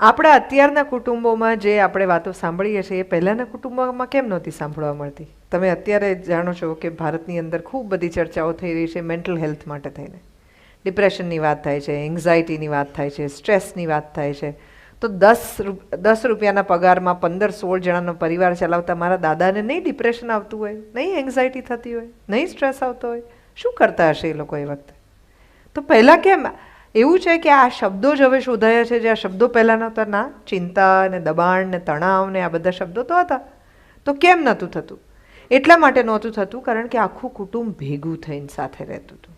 આપણા અત્યારના કુટુંબોમાં જે આપણે વાતો સાંભળીએ છીએ, એ પહેલાંના કુટુંબોમાં કેમ નહોતી સાંભળવા મળતી? તમે અત્યારે જાણો છો કે ભારતની અંદર ખૂબ બધી ચર્ચાઓ થઈ રહી છે મેન્ટલ હેલ્થ માટે થઈને. ડિપ્રેશનની વાત થાય છે, એન્ઝાયટીની વાત થાય છે, સ્ટ્રેસની વાત થાય છે. તો દસ દસ રૂપિયાના પગારમાં પંદર, સોળ જણાનો પરિવાર ચલાવતા મારા દાદાને નહીં ડિપ્રેશન આવતું હોય, નહીં એન્ઝાયટી થતી હોય, નહીં સ્ટ્રેસ આવતો હોય, શું કરતા હશે એ લોકો એ વખતે? તો પહેલાં કેમ એવું છે કે આ શબ્દો જ હવે શોધાયા છે જે આ શબ્દો પહેલાં નહોતા ના? ચિંતા ને દબાણ ને તણાવ ને આ બધા શબ્દો તો હતા. તો કેમ નહોતું થતું? એટલા માટે નહોતું થતું કારણ કે આખું કુટુંબ ભેગું થઈને સાથે રહેતું હતું.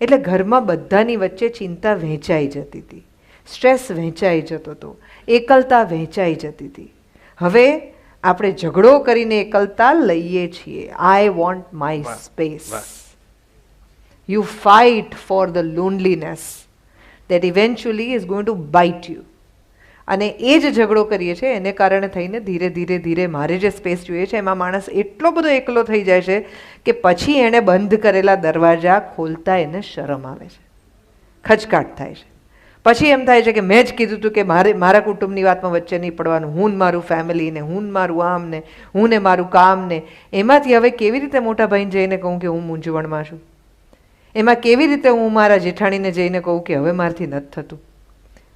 એટલે ઘરમાં બધાની વચ્ચે ચિંતા વહેંચાઈ જતી હતી. સ્ટ્રેસ વહેંચાઈ જતો હતો. એકલતા વહેંચાઈ જતી હતી. હવે આપણે ઝઘડો કરીને એકલતા લઈએ છીએ. I want my space you fight for the the loneliness eventually is going to bite you અને એ જ ઝઘડો કરીએ છીએ, એને કારણે થઈને ધીરે ધીરે ધીરે મારે જે સ્પેસ જોઈએ છે, એમાં માણસ એટલો બધો એકલો થઈ જાય છે કે પછી એણે બંધ કરેલા દરવાજા ખોલતા એને શરમ આવે છે. ખચકાટ થાય છે. પછી એમ થાય છે કે મેં જ કીધું હતું કે મારે, મારા કુટુંબની વાતમાં વચ્ચે નહીં પડવાનું. હું મારું ફેમિલી ને, હું મારું આમ ને, હું ને મારું કામ ને. એમાંથી હવે કેવી રીતે મોટા ભાઈને જઈને કહું કે હું મૂંઝવણમાં છું? એમાં કેવી રીતે હું મારા જેઠાણીને જઈને કહું કે હવે મારથી નથી થતું?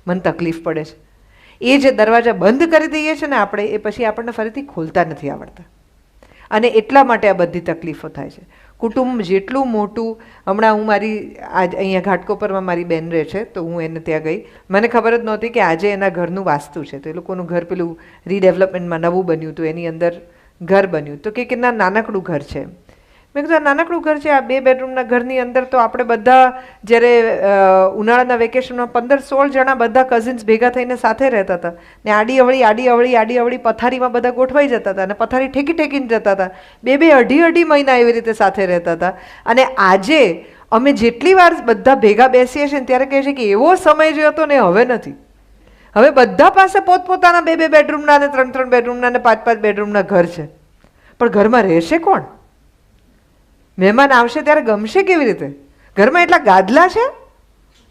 મને તકલીફ પડે છે. એ જે દરવાજા બંધ કરી દઈએ છીએ ને આપણે, એ પછી આપણને ફરીથી ખોલતા નથી આવડતા. અને એટલા માટે આ બધી તકલીફો થાય છે. કુટુંબ જેટલું મોટું, હમણાં હું મારી, આજ અહીંયા ઘાટકોપરમાં મારી બેન રહે છે, તો હું એને ત્યાં ગઈ. મને ખબર જ નહોતી કે આજે એના ઘરનું વાસ્તુ છે. તો એ લોકોનું ઘર પેલું રીડેવલપમેન્ટમાં નવું બન્યું હતું. એની અંદર ઘર બન્યું. તો કે ના, નાનકડું ઘર છે મેં કીધું નાનકડું ઘર છે, આ બે બેડરૂમના ઘરની અંદર તો આપણે બધા જ્યારે ઉનાળાના વેકેશનમાં પંદર સોળ જણા બધા કઝિન્સ ભેગા થઈને સાથે રહેતા હતા. ને આડી અવળી આડી અવળી આડી અવળી પથારીમાં બધા ગોઠવાઈ જતા હતા અને પથારી ઠેકી ઠેકીને જતા હતા. બે બે અઢી અઢી મહિના એવી રીતે સાથે રહેતા હતા. અને આજે અમે જેટલી વાર બધા ભેગા બેસીએ છીએ ત્યારે કહે છે કે એવો સમય જે હતો ને હવે નથી. હવે બધા પાસે પોતપોતાના બે બે બેડરૂમના અને ત્રણ ત્રણ બેડરૂમના અને પાંચ પાંચ બેડરૂમના ઘર છે. પણ ઘરમાં રહેશે કોણ? મહેમાન આવશે ત્યારે ગમશે કેવી રીતે? ઘરમાં એટલા ગાદલા છે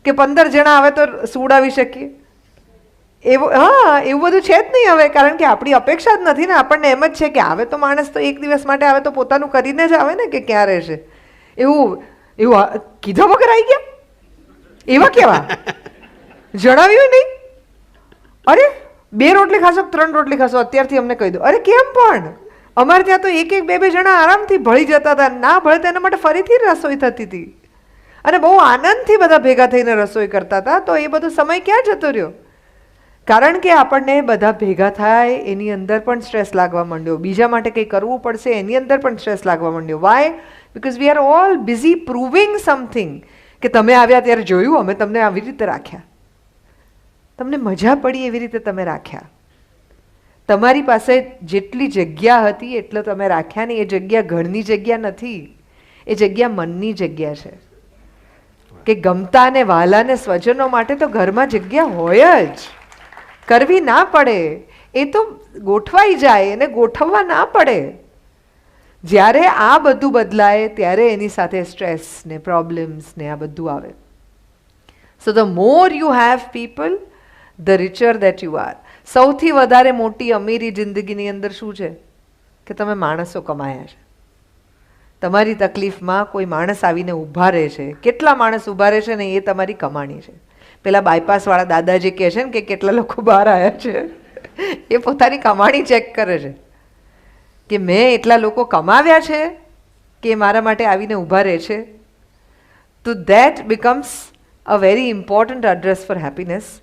કે પંદર જણા આવે તો સુવડાવી શકીએ? એવું, હા, એવું બધું છે જ નહીં હવે, કારણ કે આપણી અપેક્ષા જ નથી ને, આપણને એમ જ છે કે આવે તો માણસ તો એક દિવસ માટે આવે તો પોતાનું કરીને જ આવે ને કે ક્યાં રહેશે? એવું એવું કીધો વગર આવી ગયા? એવા કેવા? જણાવ્યું નહીં? અરે, બે રોટલી ખાશો ત્રણ રોટલી ખાશો? અત્યારથી અમને કહી દો. અરે, કેમ પણ? અમારે ત્યાં તો એક એક બે બે જણા આરામથી ભળી જતા હતા. ના ભળે તેના માટે ફરીથી રસોઈ થતી હતી. અને બહુ આનંદથી બધા ભેગા થઈને રસોઈ કરતા હતા. તો એ બધો સમય ક્યાં જતો રહ્યો? કારણ કે આપણને બધા ભેગા થાય, એની અંદર પણ સ્ટ્રેસ લાગવા માંડ્યો. બીજા માટે કંઈ કરવું પડશે, એની અંદર પણ સ્ટ્રેસ લાગવા માંડ્યો. Why because we are all busy proving something કે તમે આવ્યા ત્યારે જોયું, અમે તમને આવી રીતે રાખ્યા. તમને મજા પડી એવી રીતે તમે રાખ્યા. તમારી પાસે જેટલી જગ્યા હતી, એટલો તમે રાખ્યા નહીં. એ જગ્યા ઘરની જગ્યા નથી. એ જગ્યા મનની જગ્યા છે. કે ગમતા ને વાલા ને સ્વજનો માટે તો ઘરમાં જગ્યા હોય જ. કરવી ના પડે. એ તો ગોઠવાઈ જાય, એને ગોઠવવા ના પડે. જ્યારે આ બધું બદલાય, ત્યારે એની સાથે સ્ટ્રેસ ને પ્રોબ્લેમ્સ ને આ બધું આવે. So the more you have people the richer that you are સૌથી વધારે મોટી અમીરી જિંદગીની અંદર શું છે? કે તમે માણસો કમાયા છે. તમારી તકલીફમાં કોઈ માણસ આવીને ઊભા રહે છે. કેટલા માણસ ઊભા રહે છે ને એ તમારી કમાણી છે. પેલા બાયપાસવાળા દાદાજી કહે છે ને કે કેટલા લોકો બહાર આવ્યા છે. એ પોતાની કમાણી ચેક કરે છે. કે મેં એટલા લોકો કમાવ્યા છે કે મારા માટે આવીને ઊભા રહે છે. તો that becomes a very important address for happiness